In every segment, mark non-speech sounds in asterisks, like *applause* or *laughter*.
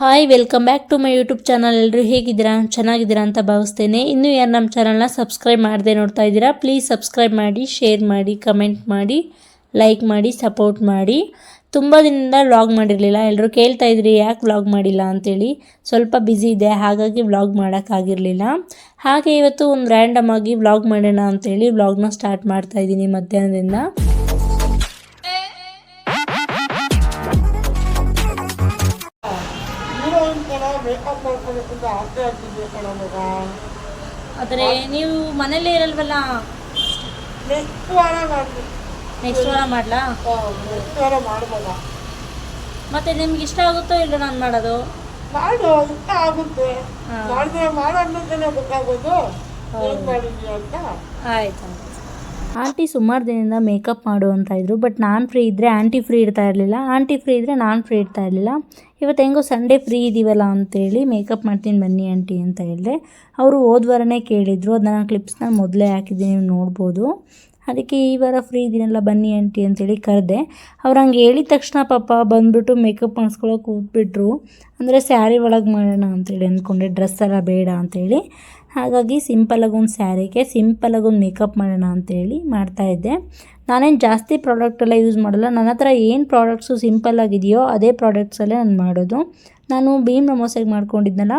Hi welcome back to my YouTube channel ಎಲ್ಲರೂ ಹೇಗಿದ್ದೀರಾ? ಚೆನ್ನಾಗಿದ್ದೀರಾ ಅಂತ ಭಾವಿಸ್ತೇನೆ. ಇನ್ನೂ ಯಾರು ನಮ್ಮ ಚಾನಲ್ನ ಸಬ್ಸ್ಕ್ರೈಬ್ ಮಾಡದೆ ನೋಡ್ತಾ ಇದ್ದೀರಾ ಪ್ಲೀಸ್ ಸಬ್ಸ್ಕ್ರೈಬ್ ಮಾಡಿ ಶೇರ್ ಮಾಡಿ ಕಮೆಂಟ್ ಮಾಡಿ ಲೈಕ್ ಮಾಡಿ ಸಪೋರ್ಟ್ ಮಾಡಿ. ತುಂಬ ದಿನದಿಂದ ವ್ಲಾಗ್ ಮಾಡಿರಲಿಲ್ಲ. ಎಲ್ಲರೂ ಕೇಳ್ತಾ ಇದ್ರಿ, ಯಾಕೆ ವ್ಲಾಗ್ ಮಾಡಿಲ್ಲ ಅಂತೇಳಿ. ಸ್ವಲ್ಪ ಬ್ಯುಸಿ ಇದೆ, ಹಾಗಾಗಿ ವ್ಲಾಗ್ ಮಾಡೋಕ್ಕಾಗಿರಲಿಲ್ಲ ಹಾಗೆ ಇವತ್ತು ಒಂದು ರ್ಯಾಂಡಮ್ ಆಗಿ ವ್ಲಾಗ್ ಮಾಡೋಣ ಅಂತೇಳಿ ವ್ಲಾಗ್ನ ಸ್ಟಾರ್ಟ್ ಮಾಡ್ತಾ ಇದ್ದೀನಿ ಮಧ್ಯಾಹ್ನದಿಂದ. ಮೇಕಪ್ ಮಾಡ್ಕೊಳ್ಳೋದ್ರಿಂದ ಆಸೆ ಆಗ್ತಿದೆ ಕಣ ಮಗ. ಆದರೆ ನೀವು ಮನೇಲೇ ಇರಲ್ವಲ್ಲ? ನೆಕ್ಸ್ಟ್ ವಾರ ಮಾಡ್ಬೇಕು ನೆಕ್ಸ್ಟ್ ವಾರ ಮಾಡಲಾ ನೆಕ್ಸ್ಟ್ ವಾರ ಮಾಡ್ಬೋದ ಮತ್ತೆ ನಿಮ್ಗೆ ಇಷ್ಟ ಆಗುತ್ತೋ ಇಲ್ಲ ನಾನು ಮಾಡೋದು? ಮಾಡು ಇಷ್ಟ ಆಗುತ್ತೆ. ಮಾಡಿದ್ರೆ ಮಾಡೋದ್ಮೇಲೆ ಗೊತ್ತಾಗೋದು. ಹೇಗ್ ಮಾಡಿದ್ವಿ ಅಂತ. ಆಯ್ತು. ಆಂಟಿ ಸುಮಾರು ದಿನದಿಂದ ಮೇಕಪ್ ಮಾಡು ಅಂತ ಇದ್ರು ಬಟ್ ನಾನು ಫ್ರೀ ಇದ್ದರೆ ಆಂಟಿ ಫ್ರೀ ಇರ್ತಾ ಇರಲಿಲ್ಲ. ಆಂಟಿ ಫ್ರೀ ಇದ್ದರೆ ನಾನು ಫ್ರೀ ಇರ್ತಾ ಇರಲಿಲ್ಲ. ಇವತ್ತು ಹೆಂಗೋ ಸಂಡೇ ಫ್ರೀ ಇದ್ದೀವಲ್ಲ ಅಂತೇಳಿ ಮೇಕಪ್ ಮಾಡ್ತೀನಿ ಬನ್ನಿ ಆಂಟಿ ಅಂತ ಹೇಳಿದೆ. ಅವರು ಹೋದ್ವಾರನೇ ಕೇಳಿದರು ಅದನ್ನ ಕ್ಲಿಪ್ಸ್ನ ಮೊದಲೇ ಹಾಕಿದ್ದೀನಿ, ನೀವು ನೋಡ್ಬೋದು. ಅದಕ್ಕೆ ಈ ವಾರ ಫ್ರೀ ಇದ್ದೀನಲ್ಲ ಬನ್ನಿ ಆಂಟಿ ಅಂತೇಳಿ ಕರೆದೆ. ಅವ್ರು ಹಂಗೆ ಹೇಳಿದ ತಕ್ಷಣ ಪಾಪ ಬಂದ್ಬಿಟ್ಟು ಮೇಕಪ್ ಮಾಡಿಸ್ಕೊಳಕ್ಕೆ ಕೂತ್ಬಿಟ್ರು ಅಂದರೆ ಸ್ಯಾರಿ ಒಳಗೆ ಮಾಡೋಣ ಅಂತೇಳಿ ಅಂದ್ಕೊಂಡೆ ಡ್ರೆಸ್ ಎಲ್ಲ ಬೇಡ ಅಂತೇಳಿ ಹಾಗಾಗಿ ಸಿಂಪಲಾಗಿ ಒಂದು ಸ್ಯಾರಿಗೆ ಸಿಂಪಲಾಗಿ ಒಂದು ಮೇಕಪ್ ಮಾಡೋಣ ಅಂತೇಳಿ ಮಾಡ್ತಾಯಿದ್ದೆ ನಾನೇನು ಜಾಸ್ತಿ ಪ್ರಾಡಕ್ಟ್ ಎಲ್ಲ ಯೂಸ್ ಮಾಡಲ್ಲ. ನನ್ನ ಹತ್ರ ಏನು ಪ್ರಾಡಕ್ಟ್ಸು ಸಿಂಪಲ್ ಆಗಿದೆಯೋ ಅದೇ ಪ್ರಾಡಕ್ಟ್ಸಲ್ಲೇ ನಾನು ಮಾಡೋದು. ನಾನು ಭೀಮ್ ನಮೋಸೆಗೆ ಮಾಡ್ಕೊಂಡಿದ್ದೆನಲ್ಲ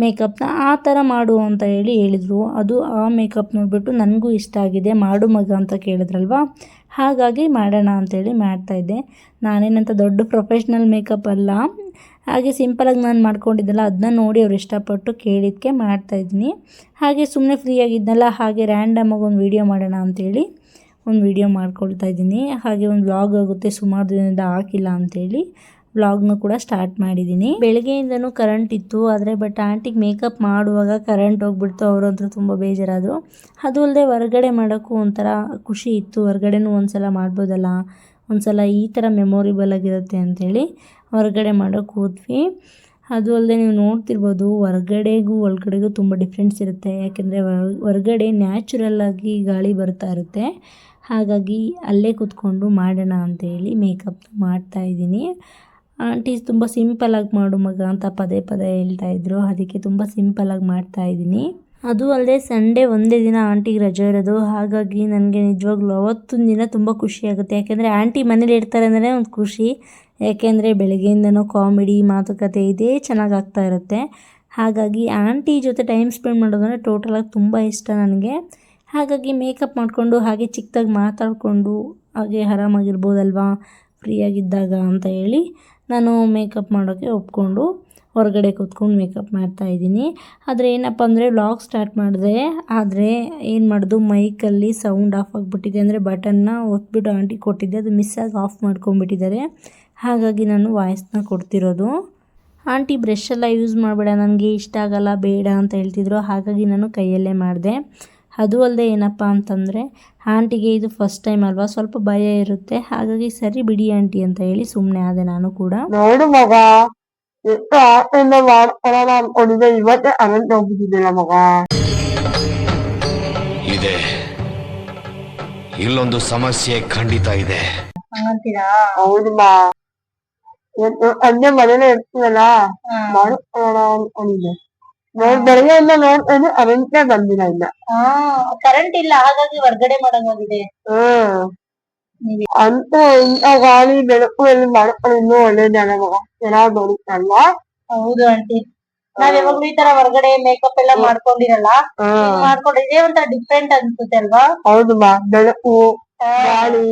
ಮೇಕಪ್ನ ಆ ಥರ ಮಾಡು ಅಂತ ಹೇಳಿ ಹೇಳಿದರು. ಅದು ಆ ಮೇಕಪ್ ನೋಡಿಬಿಟ್ಟು ನನಗೂ ಇಷ್ಟ ಆಗಿದೆ. ಮಾಡು ಮಗ ಅಂತ ಕೇಳಿದ್ರಲ್ವ? ಹಾಗಾಗಿ ಮಾಡೋಣ ಅಂತೇಳಿ ಮಾಡ್ತಾಯಿದ್ದೆ ನಾನೇನಂತ ದೊಡ್ಡ ಪ್ರೊಫೆಷ್ನಲ್ ಮೇಕಪ್ ಅಲ್ಲ. ಹಾಗೆ ಸಿಂಪಲಾಗಿ ನಾನು ಮಾಡ್ಕೊಂಡಿದ್ದೆಲ್ಲ ಅದನ್ನ ನೋಡಿ ಅವ್ರು ಇಷ್ಟಪಟ್ಟು ಕೇಳಿದ್ದಕ್ಕೆ ಮಾಡ್ತಾಯಿದ್ದೀನಿ ಹಾಗೆ ಸುಮ್ಮನೆ ಫ್ರೀಯಾಗಿದ್ನಲ್ಲ ಹಾಗೆ ರ್ಯಾಂಡಮಾಗಿ ಒಂದು ವೀಡಿಯೋ ಮಾಡೋಣ ಅಂತೇಳಿ ಒಂದು ವೀಡಿಯೋ ಮಾಡ್ಕೊಳ್ತಾ ಇದ್ದೀನಿ. ಹಾಗೆ ಒಂದು ವ್ಲಾಗ್ ಆಗುತ್ತೆ, ಸುಮಾರು ದಿನದಿಂದ ಹಾಕಿಲ್ಲ ಅಂತೇಳಿ ವ್ಲಾಗ್ನ ಕೂಡ ಸ್ಟಾರ್ಟ್ ಮಾಡಿದ್ದೀನಿ. ಬೆಳಗ್ಗೆಯಿಂದನೂ ಕರೆಂಟ್ ಇತ್ತು, ಆದರೆ ಬಟ್ ಆಂಟಿಗೆ ಮೇಕಪ್ ಮಾಡುವಾಗ ಕರೆಂಟ್ ಹೋಗ್ಬಿಡ್ತು ಅವರಂತೂ ತುಂಬ ಬೇಜಾರಾದರು. ಅದು ಅಲ್ಲದೆ ಹೊರಗಡೆ ಮಾಡೋಕ್ಕೂ ಒಂಥರ ಖುಷಿ ಇತ್ತು. ಹೊರಗಡೆನೂ ಒಂದ್ಸಲ ಮಾಡ್ಬೋದಲ್ಲ ಒಂದು ಸಲ ಈ ಥರ ಮೆಮೊರಿಬಲ್ ಆಗಿರುತ್ತೆ ಅಂಥೇಳಿ ಹೊರಗಡೆ ಮಾಡೋಕ್ಕೆ ಹೋದ್ವಿ. ಅದು ಅಲ್ಲದೆ ನೀವು ನೋಡ್ತಿರ್ಬೋದು, ಹೊರಗಡೆಗೂ ಒಳಗಡೆಗೂ ತುಂಬ ಡಿಫ್ರೆನ್ಸ್ ಇರುತ್ತೆ. ಯಾಕೆಂದರೆ ಹೊರಗಡೆ ನ್ಯಾಚುರಲ್ಲಾಗಿ ಗಾಳಿ ಬರ್ತಾ ಇರುತ್ತೆ. ಹಾಗಾಗಿ ಅಲ್ಲೇ ಕೂತ್ಕೊಂಡು ಮಾಡೋಣ ಅಂತೇಳಿ ಮೇಕಪ್ ಮಾಡ್ತಾ ಇದ್ದೀನಿ. ಆಂಟಿ ತುಂಬ ಸಿಂಪಲ್ಲಾಗಿ ಮಾಡು ಮಗ ಅಂತ ಪದೇ ಪದೇ ಹೇಳ್ತಾ ಇದ್ರು. ಅದಕ್ಕೆ ತುಂಬ ಸಿಂಪಲ್ಲಾಗಿ ಮಾಡ್ತಾ ಇದ್ದೀನಿ. ಅದು ಅಲ್ಲದೆ ಸಂಡೇ ಒಂದೇ ದಿನ ಆಂಟಿಗೆ ರಜೆ ಇರೋದು. ಹಾಗಾಗಿ ನನಗೆ ನಿಜವಾಗ್ಲೂ ಅವತ್ತೊಂದು ದಿನ ತುಂಬ ಖುಷಿಯಾಗುತ್ತೆ ಯಾಕೆಂದರೆ ಆಂಟಿ ಮನೇಲಿ ಇರ್ತಾರೆ ಅಂದರೆ ಒಂದು ಖುಷಿ. ಯಾಕೆಂದರೆ ಬೆಳಗ್ಗೆಯಿಂದನೂ ಕಾಮಿಡಿ, ಮಾತುಕತೆ ಇದೇ ಚೆನ್ನಾಗಿ ಆಗ್ತಾ ಇರುತ್ತೆ. ಹಾಗಾಗಿ ಆಂಟಿ ಜೊತೆ ಟೈಮ್ ಸ್ಪೆಂಡ್ ಮಾಡೋದಂದರೆ ಟೋಟಲಾಗಿ ತುಂಬ ಇಷ್ಟ ನನಗೆ. ಹಾಗಾಗಿ ಮೇಕಪ್ ಮಾಡಿಕೊಂಡು, ಹಾಗೆ ಚಿಕ್ಕದಾಗಿ ಮಾತಾಡಿಕೊಂಡು, ಹಾಗೆ ಆರಾಮಾಗಿರ್ಬೋದಲ್ವಾ, ಫ್ರೀಯಾಗಿದ್ದಾಗ ಅಂತ ಹೇಳಿ ನಾನು ಮೇಕಪ್ ಮಾಡೋಕ್ಕೆ ಒಪ್ಕೊಂಡು ಹೊರಗಡೆ ಕೂತ್ಕೊಂಡು ಮೇಕಪ್ ಮಾಡ್ತಾ ಇದ್ದೀನಿ. ಆದರೆ ಏನಪ್ಪ ಅಂದರೆ ವ್ಲಾಗ್ ಸ್ಟಾರ್ಟ್ ಮಾಡಿದೆ. ಆದರೆ ಏನು ಮಾಡೋದು ಮೈಕಲ್ಲಿ ಸೌಂಡ್ ಆಫ್ ಆಗಿಬಿಟ್ಟಿದೆ ಅಂದರೆ ಬಟನ್ನ ಒತ್ಬಿಟ್ಟು ಆಂಟಿ ಕೊಟ್ಟಿದ್ದೆ. ಅದು ಮಿಸ್ ಆಗಿ ಆಫ್ ಮಾಡ್ಕೊಂಡ್ಬಿಟ್ಟಿದ್ದಾರೆ. ಹಾಗಾಗಿ ನಾನು ವಾಯ್ಸ್ನ ಕೊಡ್ತಿರೋದು. ಆಂಟಿ ಬ್ರಷ್ ಎಲ್ಲ ಯೂಸ್ ಮಾಡಬೇಡ, ನನಗೆ ಇಷ್ಟ ಆಗಲ್ಲ, ಬೇಡ ಅಂತ ಹೇಳ್ತಿದ್ರು. ಹಾಗಾಗಿ ನಾನು ಕೈಯಲ್ಲೇ ಮಾಡಿದೆ. ಅದು ಅಲ್ಲದೆ ಏನಪ್ಪ ಅಂತಂದರೆ ಆಂಟಿಗೆ ಇದು ಫಸ್ಟ್ ಟೈಮ್ ಅಲ್ವಾ, ಸ್ವಲ್ಪ ಭಯ ಇರುತ್ತೆ. ಹಾಗಾಗಿ ಸರಿ ಬಿಡಿ ಆಂಟಿ ಅಂತ ಹೇಳಿ ಸುಮ್ಮನೆ ಆದೆ ನಾನು ಕೂಡ. ಇವತ್ತೇ ಅನಂತ ಹೋಗ್ಬಿಟ್ಟಿದ್ದಿಲ್ಲ ಮಗ ಇದೆ. ಇಲ್ಲೊಂದು ಸಮಸ್ಯೆ ಖಂಡಿತ ಇದೆ. ಹೌದು ಮಾ ಇವತ್ತು ಮನೇಲೆ ಇರ್ತೀವಲ್ಲ? ಮಾಡ್ಕೊಳ್ಳೋಣ ಅನ್ಕೊಂಡಿದ್ದೆ ನೋಡ್ ಬೆಳಗ್ಗೆಯಿಂದ ನೋಡ್ಕೊಂಡು ಅನಂತ ಬಂದಿಲ್ಲ ಆ ಕರೆಂಟ್ ಇಲ್ಲ ಹಾಗಾಗಿ ಹೊರಗಡೆ ಮಾಡಂಗಾಗಿದೆ ಹ್ಮ್. ಅಂತೂ ಇಂಥ ಗಾಳಿ ಬೆಳಕು ಎಲ್ಲಿ ಮಾಡ್ಕೊಂಡು ಇನ್ನೂ ಒಳ್ಳೇದಲ್ಲ ಮಗ ಚೆನ್ನಾಗ್ ಬರುತ್ತಲ್ವಾ? ಹೌದು ಆಂಟಿ. ನಾವ್ ಯಾವಾಗ್ಲೂ ಈ ತರ ಹೊರಗಡೆ ಮೇಕಪ್ ಎಲ್ಲ ಮಾಡ್ಕೊಂಡಿರಲ್ಲ ಹ್ಮ್ ಮಾಡ್ಕೊಂಡು ಇದೇ ಒಂಥರ ಡಿಫ್ರೆಂಟ್ ಅನ್ಸುತ್ತೆ ಅಲ್ವಾ? ಹೌದು ಮಾ ಬೆಳಕು ಗಾಳಿ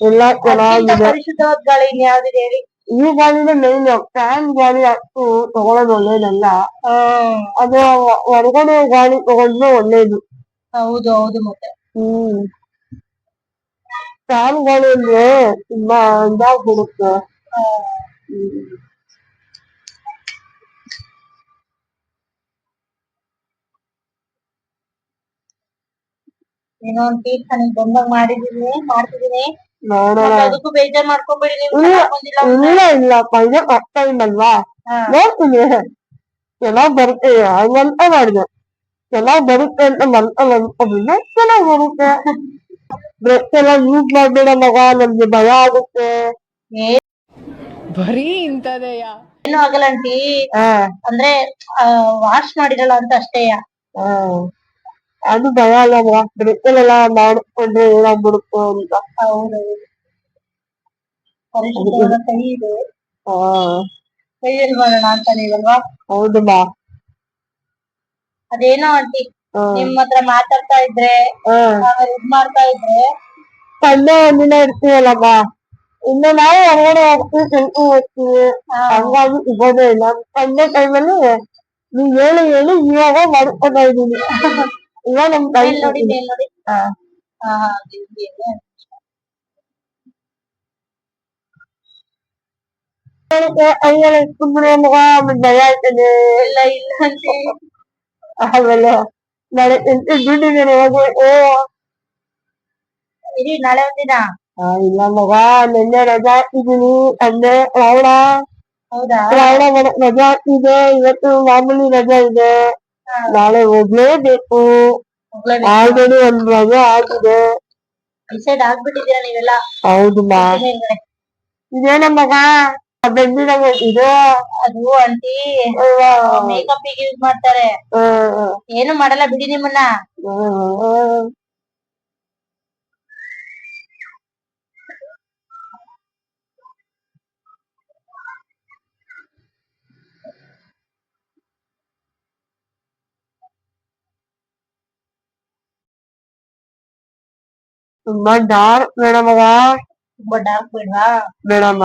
ಎಲ್ಲ ಚೆನ್ನಾಗಿದೆ. ಪರಿಶುದ್ಧವಾದ ಗಾಳಿ ಇನ್ಯಾವ್ದಿದೆ ಹೇಳಿ? ಈ ಗಾಳಿನ ಮೇನ್ ಫ್ಯಾನ್ ಗಾಳಿ ಅಷ್ಟು ತಗೊಳೋದು ಒಳ್ಳೇದಲ್ಲ. ಅದು ಹೊರಗಡೆ ಗಾಳಿ ತಗೊಂಡ್ರೆ ಒಳ್ಳೇದು. ಹೌದು ಹೌದು ಮತ್ತೆ. ಹ್ಮ್. ಫ್ಯಾನ್ ಗಾಳಿ ಅಂದ್ರೆ ತುಂಬಾ ಇದಾಗಿ ಬಿಡುತ್ತೆ ಏನೋ ಒಂದ್ ಕೇಕ್ ನನಗೆ ಬಂದಾಗ ಮಾಡಿದೀನಿ ಮಾಡ್ತಿದೀನಿ. ಅದಕ್ಕೂ ಬೇಜಾರ್ ಮಾಡ್ಕೊಬೇಡಿ ಇಲ್ಲ ಇಲ್ಲ ಪೈಸೆ ಕಷ್ಟ ಇಲ್ಲಲ್ವಾ. ನೋಡ್ತೀನಿ. ಚೆನ್ನಾಗ್ ಬರುತ್ತೆ ಹಂಗಂತ ಮಾಡಿದೆ. ಚೆನ್ನಾಗ್ ಬರುತ್ತೆ ಅಂತ ಮನ್ಸಲ್ಲಿ ಚೆನ್ನಾಗ್ ಬರುತ್ತೆ. *laughs* ಡ್ರೆಸ್ ಎಲ್ಲ ಯೂಸ್ ಮಾಡ್ಬೇಡ ಮಗ ನಮ್ಗೆ ಭಯ ಆಗುತ್ತೆ. ಬರೀ ಇಂಥದೆಯಾ? ಏನು ಆಗಲ್ಲ ಆಂಟಿ. ಹಾ. ಅಂದ್ರೆ ವಾಶ್ ಮಾಡಿರಲ್ಲ ಅಂತ ಅಷ್ಟೇ. ಹಾ. ಅದು ಭಯ ಅಲ್ಲಮ್ಮ ಡ್ರೆಸ್ಸಲ್ಲೆಲ್ಲ ಮಾಡ್ಕೊಂಡ್ರೆ ಏನಾಗ್ಬಿಡುತ್ತೋ ಅಂತ. ಹೌದು. ಪರಿಶುದ್ಧವಾದ ಕೈ ಇದೆ. ಹಾ. ಕೈಯಲ್ಲಿ ಮಾಡೋಣ ಅಂತ ನೀವಲ್ವಾ ಹೌದಮ್ಮ ಅದೇನೋ ಆಂಟಿ ನಿಮ್ ಹತ್ರ ಮಾತಾಡ್ತಾ ಇದ್ರೆ ಹಾ. ಆಮೇಲೆ ಇದ್ ಮಾಡ್ತಾ ಇದ್ರೆ. ಸಂಡೆ ಒಂದಿನ ಇರ್ತೀವಲ್ಲಮ್ಮ. ಇನ್ನು ನಾವು ಹೊರಗಡೆ ಹೋಗ್ತೀವಿ ಕೆಲ್ಸ ಹೋಗ್ತೀವಿ. ಹಂಗಾಗಿ ಸಿಗೋದೇ ಇಲ್ಲ. ಸಂಡೆ ಟೈಮಲ್ಲಿ ನೀವ್ ಹೇಳಿ ಹೇಳಿ ಇವಾಗ ಮಾಡ್ಕೊತಾ ಇದೀನಿ ಇವಾಗ ನಮ್ ಕೈ ಮೇಲ್ ನೋಡಿ ಮೇಲ್ ನೋಡಿ. ಹಾ. ಹಾ ಹಾ ಹಿಂಗೆ ಇದೆ. ಅಯ್ಯಲ್ಲ ಸುಮ್ಮನೆ ಮಗ ಆಮೇಲೆ ಭಯ ಆಯ್ತದೆ ಇಲ್ಲ ಇಲ್ಲ ಆಂಟಿ ಆಮೇಲೆ ನಾಳೆ ದುಡ್ಡಿದ್ದೇನೆ ಓ. ಇರಿ ನಾಳೆ ಒಂದಿನ. ಇಲ್ಲ ಮಗ ನಿನ್ನೆ ರಜಾ ಹಾಕಿದೀನಿ ಅಂದ್ರೆ ರಾವಣ. ರಾವಣ ರಜಾ ಹಾಕಿದೆ ಇವತ್ತು ಮಾಮೂಲಿ ರಜಾ ಇದೆ. ನಾಳೆ ಹೋಗ್ಲೇಬೇಕು. ಆಲ್ರೆಡಿ ಒಂದ್ ರಜಾ ಆಗಿದೆ. ಡಿಸೈಡ್ ಆಗ್ಬಿಟ್ಟಿದ್ದೀರಾ ನೀವೆಲ್ಲ? ಹೌದು ಮಾ. ಇದೇನ ಮಗ? ಇದು ಅದು ಆಂಟಿ ಮೇಕಪ್ಗೆ ಯೂಸ್ ಮಾಡ್ತಾರೆ. ಏನು ಮಾಡಲ್ಲ ಬಿಡಿ ನಿಮ್ಮನ್ನ. ತುಂಬಾ ಡಾರ್ಕ್ ಬೇಡ ಮಗ. ತುಂಬಾ ಡಾರ್ಕ್ ಬೇಡ್ವಾ? ಬೇಡಮ್ಮ.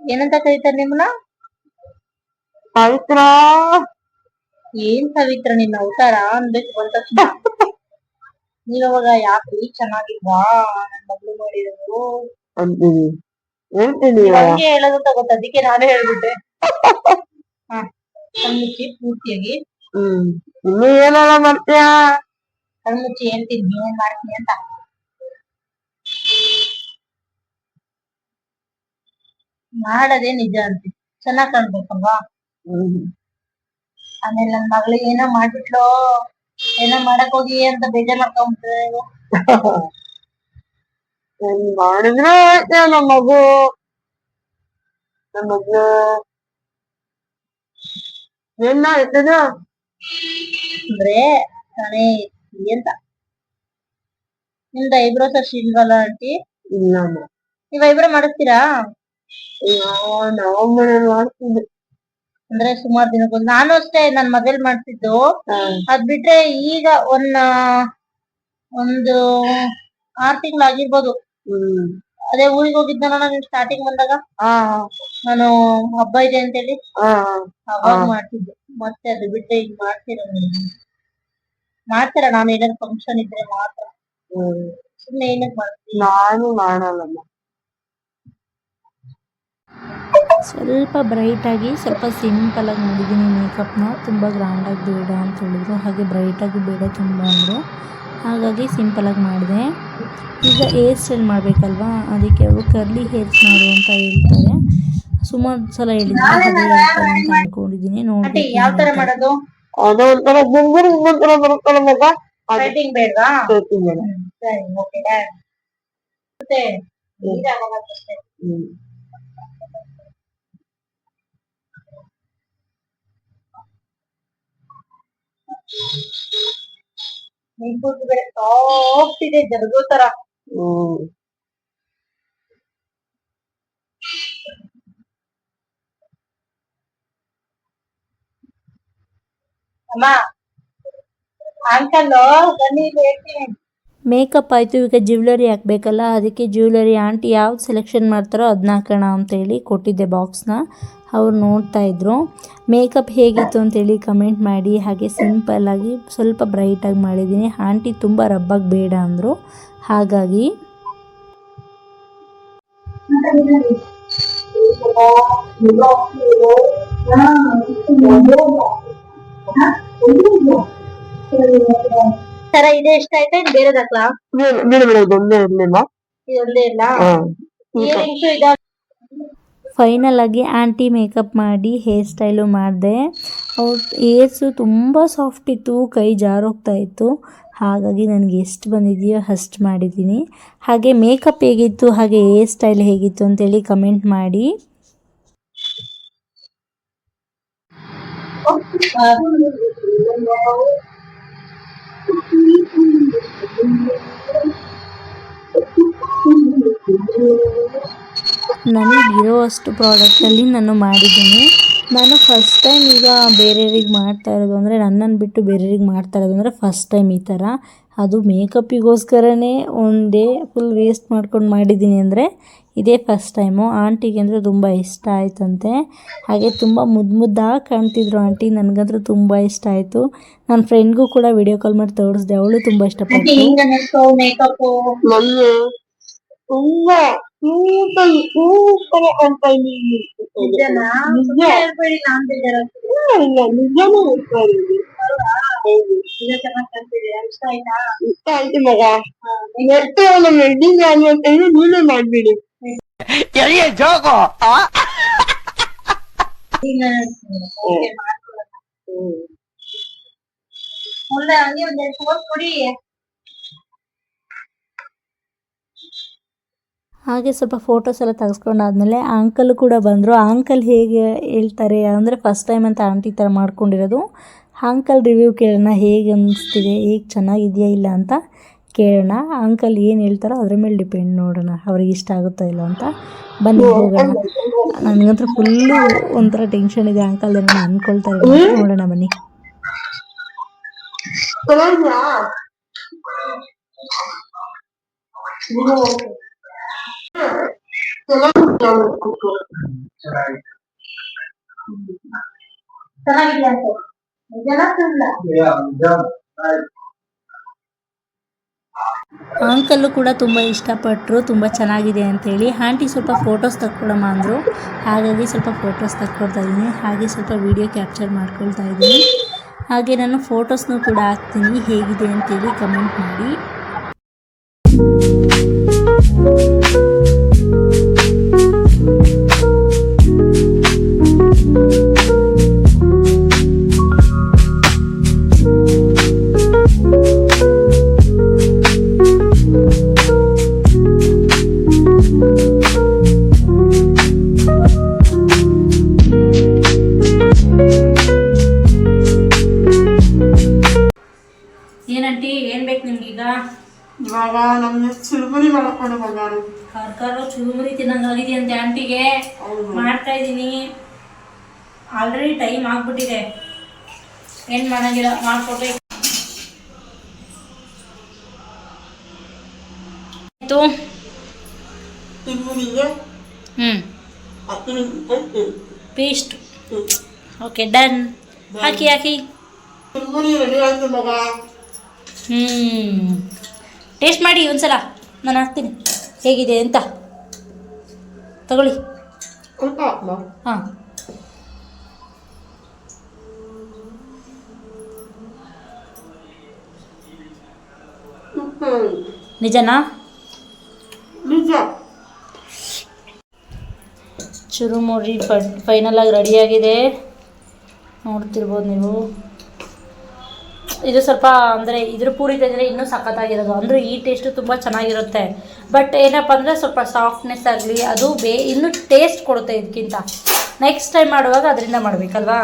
ಏನಂತ ಕರೀತಾರೆ ನಿಮ್ಮನ್ನ? ಪವಿತ್ರ. ಏನ್ ಪವಿತ್ರ ನಿನ್ನ ಅವತಾರ ಅನ್ಬೇಕು ಬಂದ ತಕ್ಷಣ. ನೀವ್ ಅವಾಗ ಯಾಕ್ರಿ ಚೆನ್ನಾಗಿಲ್ವಾ? ನನ್ ಮಗಳು ನೋಡಿರೋದು. ಅಂತೀನಿ ಹೇಳ್ತೀನಿ ಹಂಗೆ ಹೇಳೋದು ಅಂತ ಗೊತ್ತು ಅದಕ್ಕೆ ನಾನೇ ಹೇಳ್ಬಿಟ್ಟೆ. ಹ ಕಣ್ಮುಚ್ಚಿ ಪೂರ್ತಿಯಾಗಿ. ಹ್ಮ್. ಇನ್ನು ಏನೆಲ್ಲ ಮಾಡ್ತೀಯ? ಕಣ್ಮುಚ್ಚಿ ಹೇಳ್ತೀನಿ ಏನ್ ಮಾಡ್ತೀನಿ ಅಂತ. ಮಾಡದೇ ನಿಜ ಅಂತ. ಚೆನ್ನಾಗ್ ಕಾಣ್ಬೇಕಲ್ವಾ? ಆಮೇಲೆ ನನ್ ಮಗಳಿಗೆ ಏನೋ ಮಾಡ್ಬಿಟ್ಲು? ಏನೋ ಮಾಡಕ್ ಹೋಗಿ ಅಂತ ಬೇಜಾರ್ ಮಾಡ್ಕೊಂಡ್ಬಿಟ್ರೆ ಏನ್ ಮಾಡಿದ್ರೆ ನಮ್ಮ ಮಗು. ನಮ್ಮ ಮಗು ಏನ ಆಯ್ತದ ಅಂದ್ರೆ ಇಲ್ಲಿ ಅಂತ. ನಿಮ್ದು ಐಬ್ರೋಸ್ ಅಷ್ಟು ಇಲ್ವಲ್ಲ ಆಂಟಿ? ಇಲ್ಲ. ನೀವ್ ಐಬ್ರೋ ಮಾಡಿಸ್ತೀರಾ? ಮಾಡ್ತಿದ್ದೆ ಅಂದ್ರೆ ಸುಮಾರು ದಿನಕ್ಕೊಂದು ನಾನು ಅಷ್ಟೇ ನನ್ ಮದ್ವೆಲ್ ಮಾಡ್ತಿದ್ದು. ಅದ್ ಬಿಟ್ರೆ ಈಗ ಒಂದ್ ಒಂದು ಆರ್ ತಿಂಗಳಾಗಿರ್ಬೋದು ಅದೇ ಊರಿಗೆ ಹೋಗಿದ್ದ ನಾನು ಸ್ಟಾರ್ಟಿಂಗ್ ಬಂದಾಗ? ನಾನು ಹಬ್ಬ ಇದೆ ಅಂತ ಹೇಳಿ ಅವಾಗ ಮಾಡ್ತಿದ್ದೆ. ಮತ್ತೆ ಅದು ಬಿಟ್ರೆ ಈಗ ಮಾಡ್ತೀರ ಮಾಡ್ತೀರ? ನಾನು ಏನಾದ್ರು ಫಂಕ್ಷನ್ ಇದ್ರೆ ಮಾತ್ರ. ಹ್ಮ್. ಸುಮ್ನೆ ಏನಕ್ ಮಾಡ್ತೀನಿ ನಾನು ಮಾಡಲ್ಲಮ್ಮ. ಸ್ವಲ್ಪ ಬ್ರೈಟಾಗಿ ಸ್ವಲ್ಪ ಸಿಂಪಲಾಗಿ ಮಾಡಿದ್ದೀನಿ ಮೇಕಪ್ನ ತುಂಬ ಗ್ರ್ಯಾಂಡಾಗಿ ಬೇಡ ಅಂತ ಹೇಳಿದ್ರು. ಹಾಗೆ ಬ್ರೈಟಾಗಿ ಬೇಡ ತುಂಬ ಅಂದರು. ಹಾಗಾಗಿ ಸಿಂಪಲಾಗಿ ಮಾಡಿದೆ. ಈಗ ಹೇರ್ ಸ್ಟೈಲ್ ಮಾಡಬೇಕಲ್ವಾ? ಅದಕ್ಕೆ ಅವರು ಕರ್ಲಿ ಹೇರ್ಸ್ ಮಾಡು ಅಂತ ಹೇಳ್ತಾರೆ. ಸುಮಾರು ಸಲ ಹೇಳಿದ್ರು. ಅದೇ ಹೇಳ್ತಾರೆ ಅಂತ ಅನ್ಕೊಂಡಿದ್ದೀನಿ. ನೋಡ್ಬೇಕು ಯಾವ ತರ ಮಾಡೋದು? ಅದು ಒಂಥರ ಗುಂಗುರು ಗುಂಗುರು ಬರುತ್ತಲ್ಲ ಮಗ? ಅದು ಬೇಡವಾ? ಹೇಳ್ತೀನಿ ನಾನು. ಸರಿ ಓಕೆ ಮತ್ತೆ ಬೇರೆ ಸಾಫ್ಟ್ ಇದೆ ಜರ್ಗೋ ತರ. ಹ್ಮ್. ಅಮ್ಮ ಅಂಕಲ್ ಬನ್ನಿ ಇಲ್ಲಿ ಹೇಳ್ತೀನಿ. ಮೇಕಪ್ ಆಯಿತು ಈಗ ಜ್ಯುವೆಲರಿ ಹಾಕಬೇಕಲ್ಲ ಅದಕ್ಕೆ ಜ್ಯುವೆಲರಿ ಆಂಟಿ ಯಾವ್ದು ಸೆಲೆಕ್ಷನ್ ಮಾಡ್ತಾರೋ ಅದನ್ನ ಹಾಕೋಣ ಅಂತೇಳಿ ಕೊಟ್ಟಿದ್ದೆ ಬಾಕ್ಸ್ನ ಅವ್ರು ನೋಡ್ತಾ ಇದ್ರು. ಮೇಕಪ್ ಹೇಗಿತ್ತು ಅಂತೇಳಿ ಕಮೆಂಟ್ ಮಾಡಿ. ಹಾಗೆ ಸಿಂಪಲ್ಲಾಗಿ ಸ್ವಲ್ಪ ಬ್ರೈಟಾಗಿ ಮಾಡಿದ್ದೀನಿ. ಆಂಟಿ ತುಂಬ ರಬ್ಬಾಗಿ ಬೇಡ ಅಂದರು. ಹಾಗಾಗಿ ಇದೆ ಇಷ್ಟ ಆಯ್ತಾ? ಬೇರೆದ್ ಬೇಡ ಬೇಡ ಇದೊಂದೇ ಇರ್ಲಿಲ್ಲ. ಇದೊಂದೇ ಇಲ್ಲ. ಇಯರಿಂಗ್ಸು ಫೈನಲ್ ಆಗಿ ಆಂಟಿ ಮೇಕಪ್ ಮಾಡಿ ಹೇರ್ ಸ್ಟೈಲು ಮಾಡಿದೆ. ಅವ್ರ ಏರ್ಸು ತುಂಬ ಸಾಫ್ಟ್ ಇತ್ತು, ಕೈ ಜಾರೋಗ್ತಾ ಇತ್ತು. ಹಾಗಾಗಿ ನನಗೆ ಎಷ್ಟು ಬಂದಿದೆಯೋ ಅಷ್ಟು ಮಾಡಿದ್ದೀನಿ. ಹಾಗೆ ಮೇಕಪ್ ಹೇಗಿತ್ತು, ಹಾಗೆ ಹೇರ್ ಸ್ಟೈಲ್ ಹೇಗಿತ್ತು ಅಂತೇಳಿ ಕಮೆಂಟ್ ಮಾಡಿ. ನನಗಿರೋ ಅಷ್ಟು ಪ್ರಾಡಕ್ಟಲ್ಲಿ ನಾನು ಮಾಡಿದ್ದೀನಿ. ನಾನು ಫಸ್ಟ್ ಟೈಮ್ ಈಗ ಬೇರೆಯವ್ರಿಗೆ ಮಾಡ್ತಾ ಇರೋದು ಅಂದರೆ ನನ್ನನ್ನು ಬಿಟ್ಟು ಬೇರೆಯವ್ರಿಗೆ ಮಾಡ್ತಾ ಇರೋದು ಅಂದರೆ ಫಸ್ಟ್ ಟೈಮ್ ಈ ಥರ ಅದು ಮೇಕಪ್ಪಿಗೋಸ್ಕರನೇ ಒನ್ ಡೇ ಫುಲ್ ವೇಸ್ಟ್ ಮಾಡ್ಕೊಂಡು ಮಾಡಿದ್ದೀನಿ ಅಂದರೆ ಇದೇ ಫಸ್ಟ್ ಟೈಮು ಆಂಟಿಗೆ ಅಂದರೆ ತುಂಬ ಇಷ್ಟ ಆಯ್ತಂತೆ. ಹಾಗೆ ತುಂಬ ಮುದ್ದು ಮುದ್ದಾಗಿ ಕಾಣ್ತಿದ್ರು ಆಂಟಿ ನನಗಂತೂ ತುಂಬ ಇಷ್ಟ ಆಯಿತು. ನನ್ನ ಫ್ರೆಂಡ್ಗೂ ಕೂಡ ವಿಡಿಯೋ ಕಾಲ್ ಮಾಡಿ ತೋರಿಸ್ದೆ ಅವಳು ತುಂಬ ಇಷ್ಟಪಟ್ಟು ಮೇಕಪ್ಪು ನನಗೆ ತುಂಬಾ ಸೂಪರ್ ಸೂಪರ್ ಅಂತ ಇದ್ದೀನಿ ನಿಜ ಇಲ್ಲ ನಿಜನೇ ಹೇಳ್ತಾ ಇದ್ದೀನಿ ಇಷ್ಟ ಆಯ್ತು ಮಗ ನೆಕ್ಸ್ಟ್ ನಮ್ಮ ವೆಡ್ಡಿಂಗ್ ಆನಿವರ್ಸರಿ ನೀವೇ ಮಾಡ್ಬಿಡಿ ಹಾಗೆ ಸ್ವಲ್ಪ ಫೋಟೋಸ್ ಎಲ್ಲ ತೆಗೆಸ್ಕೊಂಡಾದ್ಮೇಲೆ ಆ ಅಂಕಲ್ ಕೂಡ ಬಂದರು. ಆ ಅಂಕಲ್ ಹೇಗೆ ಹೇಳ್ತಾರೆ ಅಂದರೆ ಫಸ್ಟ್ ಟೈಮ್ ಅಂತ ಆಂಟಿ ಥರ ಮಾಡ್ಕೊಂಡಿರೋದು. ಅಂಕಲ್ ರಿವ್ಯೂ ಕೇಳೋಣ ಹೇಗೆ ಅನ್ನಿಸ್ತಿದೆ ಹೇಗೆ ಚೆನ್ನಾಗಿದೆಯಾ ಇಲ್ಲ ಅಂತ ಕೇಳೋಣ. ಅಂಕಲ್ ಏನು ಹೇಳ್ತಾರೋ ಅದ್ರ ಮೇಲೆ ಡಿಪೆಂಡ್ ನೋಡೋಣ ಅವ್ರಿಗೆ ಇಷ್ಟ ಆಗುತ್ತೋ ಇಲ್ಲ ಅಂತ. ಬನ್ನಿ ಹೋಗೋಣ. ನನಗಂತೂ ಫುಲ್ಲು ಒಂಥರ ಟೆನ್ಷನ್ ಇದೆ ಅಂಕಲ್ ಏನೋ ಅಂದ್ಕೊಳ್ತಾರೆ ನೋಡೋಣ ಬನ್ನಿ. ಅಂಕಲ್ಲು ಕೂಡ ತುಂಬ ಇಷ್ಟಪಟ್ಟರು ತುಂಬ ಚೆನ್ನಾಗಿದೆ ಅಂತೇಳಿ. ಆಂಟಿ ಸ್ವಲ್ಪ ಫೋಟೋಸ್ ತಕ್ಕೊಳಮ್ಮ ಅಂದರು. ಹಾಗಾಗಿ ಸ್ವಲ್ಪ ಫೋಟೋಸ್ ತಕ್ಕೊಳ್ತಾ ಇದ್ದೀನಿ ಹಾಗೆ ಸ್ವಲ್ಪ ವಿಡಿಯೋ ಕ್ಯಾಪ್ಚರ್ ಮಾಡ್ಕೊಳ್ತಾ ಇದ್ದೀನಿ ಹಾಗೆ ನಾನು ಫೋಟೋಸ್ನೂ ಕೂಡ ಹಾಕ್ತೀನಿ. ಹೇಗಿದೆ ಅಂತೇಳಿ ಕಮೆಂಟ್ ಮಾಡಿ. ನಮ್ಗೆ ಚುರುಮುರಿ ಮಾಡ್ಕೊಂಡು ಬಂದಾರು. ಕರ್ಕರು ಚುರುಮುರಿ ತಿನ್ನಂಗಾಗಿದೆ ಅಂತ ಆಂಟಿಗೆ ಮಾಡ್ತಾ ಇದ್ದೀನಿ. ಆಲ್ರೆಡಿ ಟೈಮ್ ಆಗ್ಬಿಟ್ಟಿದೆ. ಏನು ಮಾಡಂಗಿಲ್ಲ ಮಾಡ್ಕೊಬೇಕು ಆಯ್ತು. ಹ್ಞೂ ಪೇಸ್ಟ್. Okay done. ಹಾಕಿ ಹಾಕಿ. ಚುರುಮುರಿ ರೆಡಿ ಆಯ್ತು ಮಗ. ಹ್ಞೂ ಟೇಸ್ಟ್ ಮಾಡಿ ಒಂದ್ಸಲ. ನಾನು ಹಾಕ್ತೀನಿ. ಹೇಗಿದೆ ಅಂತ. ತಗೊಳ್ಳಿ. ಹಾಂ. ನಿಜನಾ? ನಿಜ. ಚುರುಮುರಿ ಫೈನಲ್ ಆಗಿ ರೆಡಿಯಾಗಿದೆ ನೋಡ್ತಿರ್ಬೋದು ನೀವು. ಇದು ಸ್ವಲ್ಪ ಅಂದರೆ ಇದ್ರ ಪೂರಿ ತೆಗೆದ್ರೆ ಇನ್ನೂ ಸಖತ್ತಾಗಿರೋದು. ಅಂದರೆ ಈ ಟೇಸ್ಟು ತುಂಬ ಚೆನ್ನಾಗಿರುತ್ತೆ. ಬಟ್ ಏನಪ್ಪ ಅಂದರೆ ಸ್ವಲ್ಪ ಸಾಫ್ಟ್ನೆಸ್ ಆಗಲಿ, ಅದು ಬೇ ಇನ್ನೂ ಟೇಸ್ಟ್ ಕೊಡುತ್ತೆ ಇದಕ್ಕಿಂತ. ನೆಕ್ಸ್ಟ್ ಟೈಮ್ ಮಾಡುವಾಗ ಅದರಿಂದ ಮಾಡಬೇಕಲ್ವಾ?